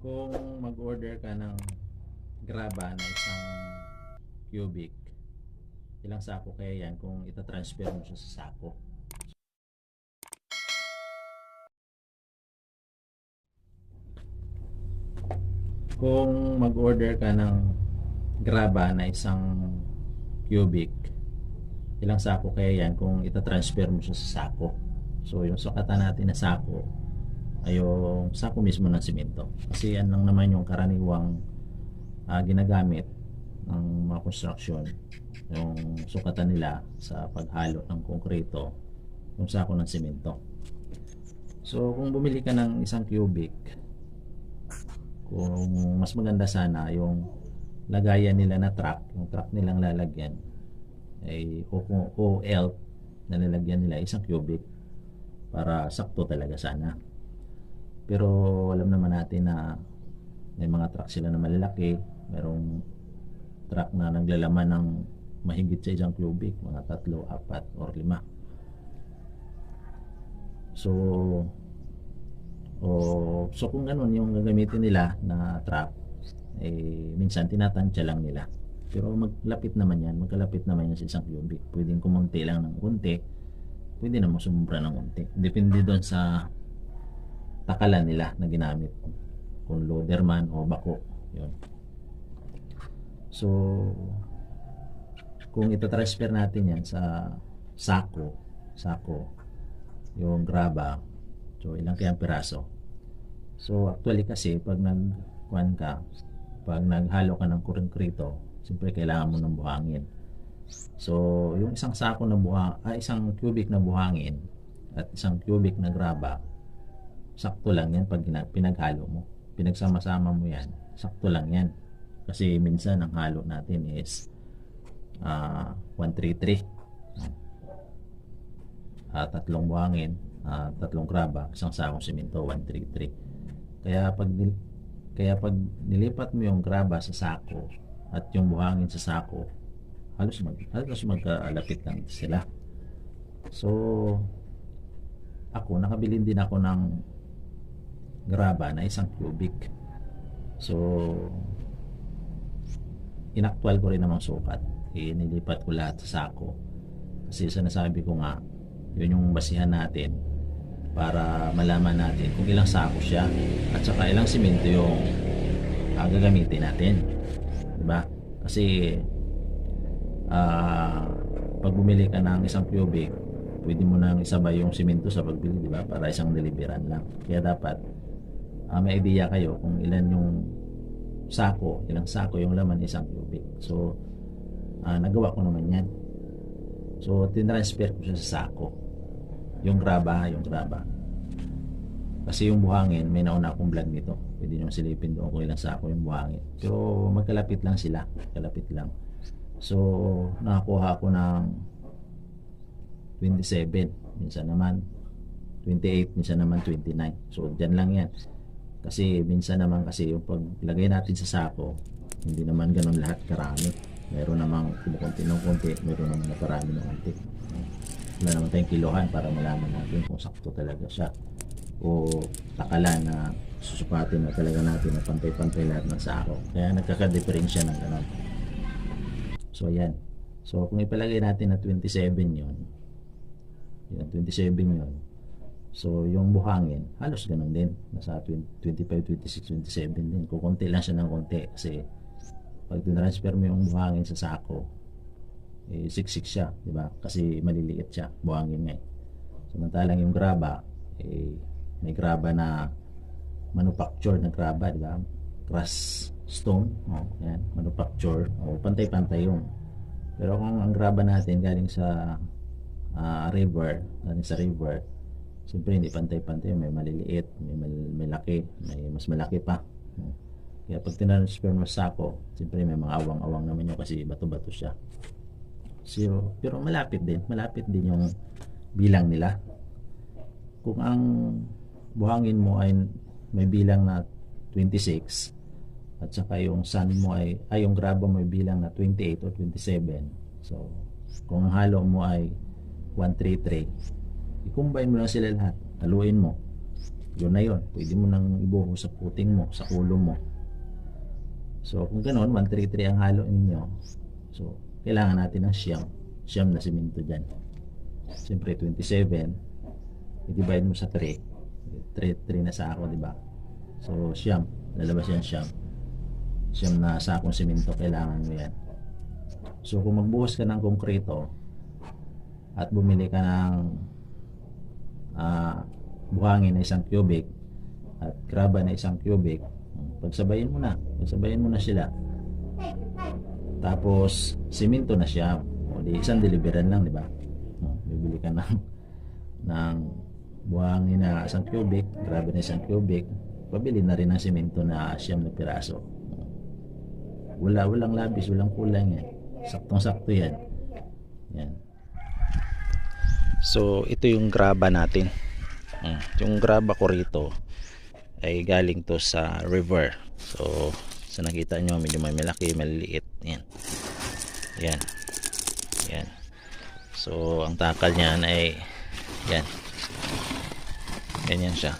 kung mag-order ka ng graba na isang cubic, ilang sako kaya yan kung itatransfer mo siya sa sako? Kung mag-order ka ng graba na isang cubic, ilang sako kaya yan kung itatransfer mo siya sa sako? So yung sukatan natin na sako ay yung sako mismo ng simento. Kasi yan lang naman yung karaniwang ah, ginagamit ng mga construction. Yung sukatan nila sa paghalo ng konkreto, yung sako ng simento. So kung bumili ka ng isang cubic, kung mas maganda sana yung lagayan nila na truck, yung truck nilang lalagyan ay OL na nilagyan nila isang cubic para sakto talaga sana. Pero alam naman natin na may mga truck sila na malalaki, merong truck na naglalaman ng mahigit sa isang cubic, mga tatlo, apat, or lima. So, o, so kung ganun yung gagamitin nila na truck, eh, minsan tinatansya lang nila. Pero maglapit naman yan, magkalapit naman yan sa isang cubic. Pwedeng kumunti lang ng kunti, pwede naman sumubra ng kunti. Depende doon sa takalan nila na ginamit. Kung loader man o bako. Yun. So, kung ito-transfer natin yan sa sako, sako, yung graba, so ilang kayang piraso. So, actually kasi, pag nagkuhan ka, pag naghalo ka ng konkreto, siyempre kailangan mo ng buhangin. So, yung isang sako na buhang, ah, isang cubic na buhangin at isang cubic na graba, sakto lang yan pag pinaghalo mo. Pinagsama-sama mo yan, sakto lang yan. Kasi minsan ang halo natin is ah 133. Ah, tatlong buhangin, ah, tatlong graba, isang sakong simento, 133. Kaya pag kaya pag nilipat mo yung graba sa sako at yung buhangin sa sako, halos mag halos magkalapit lang sila. So ako nakabili din ako ng graba na isang cubic. So inaktual ko rin namang sukat. Eh, nilipat ko lahat sa sako. Kasi sinasabi ko nga, yun yung basihan natin para malaman natin kung ilang sako siya at saka ilang simento yung ah, gagamitin natin. Diba? Kasi ah pag bumili ka ng isang cubic, pwede mo nang isabay yung simento sa pagbili, di ba? Para isang deliveran lang. Kaya dapat ah, may idea kayo kung ilan yung sako, ilang sako yung laman ng isang cubic. So, ah, nagawa ko naman yan. So, tinransfer ko siya sa sako. Yung graba, yung graba. Kasi yung buhangin, may nauna akong vlog nito. Pwede nyo silipin doon kung ilang sako yung buhangin. Pero magkalapit lang sila. Magkalapit lang. So, nakakuha ako ng 27. Minsan naman 28, minsan naman 29. So, dyan lang yan. Kasi minsan naman kasi yung paglagay natin sa sako, hindi naman ganun lahat karami. Meron namang kumukunti ng konti, meron namang naparami ng konti. Wala naman tayong kilohan para malaman natin kung sakto talaga siya. O takalan na susupatin na talaga natin na pantay-pantay lahat ng sako. Kaya nagkaka-differensya ng ganun. So, ayan. So, kung ipalagay natin na 27 yon yun, 27 yon So, yung buhangin, halos ganun din. Nasa 20, 25, 26, 27 din. Kukunti lang siya ng konti. Kasi, pag tinransfer mo yung buhangin sa sako, eh, siksik siya, di ba? Kasi maliliit siya, buhangin nga eh. Samantalang yung graba, eh, may graba na manufactured na graba, di ba? Crush stone, oh, yan, manufactured, oh, pantay-pantay yun. Pero kung ang graba natin galing sa ah, river, galing sa river, Siyempre hindi pantay-pantay, may maliliit, may, mal- may laki, may mas malaki pa. Kaya pag tinransfer mo sa sako, siyempre may mga awang-awang naman yun kasi bato-bato siya. So, pero malapit din, malapit din yung bilang nila. Kung ang buhangin mo ay may bilang na 26 at saka yung sun mo ay ay yung graba mo bilang na 28 o 27. So, kung halo mo ay 133, i-combine mo lang sila lahat. Haluin mo. yun na yun. Pwede mo nang ibuhos sa puting mo, sa ulo mo. So, kung ganoon, 133 ang halo ninyo. So, kailangan natin ng siyam. Siyam na simento dyan. Siyempre, 27. I-divide mo sa 3. 3, 3 na sa ako, di ba? So, siyam. Lalabas yan siyam. Siyam na sakong simento, kailangan mo yan. So, kung magbuhos ka ng konkreto at bumili ka ng ah, buhangin na isang cubic at graba na isang cubic, pagsabayin mo na. Pagsabayin mo na sila. Tapos, simento na siya. O di isang deliveran lang, di ba? Bibili ka ng, ng buhangin na isang cubic, grabe na isang cubic, pabili na rin ng simento na siyam na piraso. Wala, walang labis, walang kulang yan. Saktong-sakto yan. Yan. So, ito yung graba natin. Mm, Yung graba ko rito ay galing to sa river. So, sa nakita nyo, medyo may malaki, maliliit. Yan. Yan. Yan. So, ang takal niyan ay yan. Ganyan siya.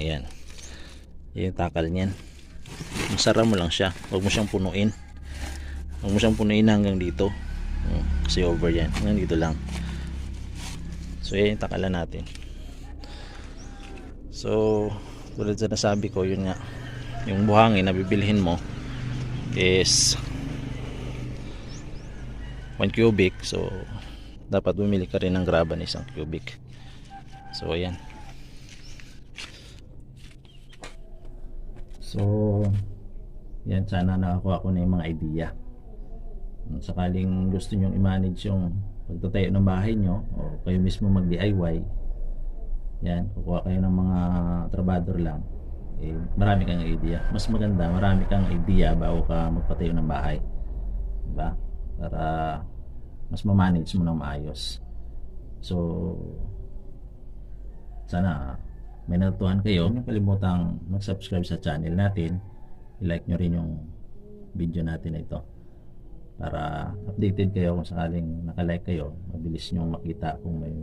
Ayan. Yan yung takal niyan. Masara mo lang siya. Huwag mo siyang punuin. Huwag mo siyang punuin hanggang dito. Mm, Kasi over yan. Hanggang dito lang. So yan yung takalan natin. So tulad sa nasabi ko yun nga yung buhangin na bibilhin mo is 1 cubic so dapat bumili ka rin ng graba ng isang cubic so ayan So, yan, sana nakakuha ko na yung mga idea. Kung sakaling gusto nyo i-manage yung pagtatayo ng bahay nyo, o kayo mismo mag-DIY, yan, kukuha kayo ng mga trabador lang, eh, marami kang idea. Mas maganda, marami kang idea bago ka magpatayo ng bahay. Diba? Para mas ma-manage mo ng maayos. So, sana may natutuhan kayo. Huwag kalimutang mag-subscribe sa channel natin. I-like nyo rin yung video natin na ito. Para updated kayo kung sakaling nakalike kayo. Mabilis nyo makita kung may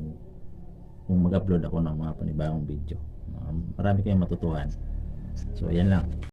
kung mag-upload ako ng mga panibagong video. Um, marami kayong matutuhan. So, yan lang.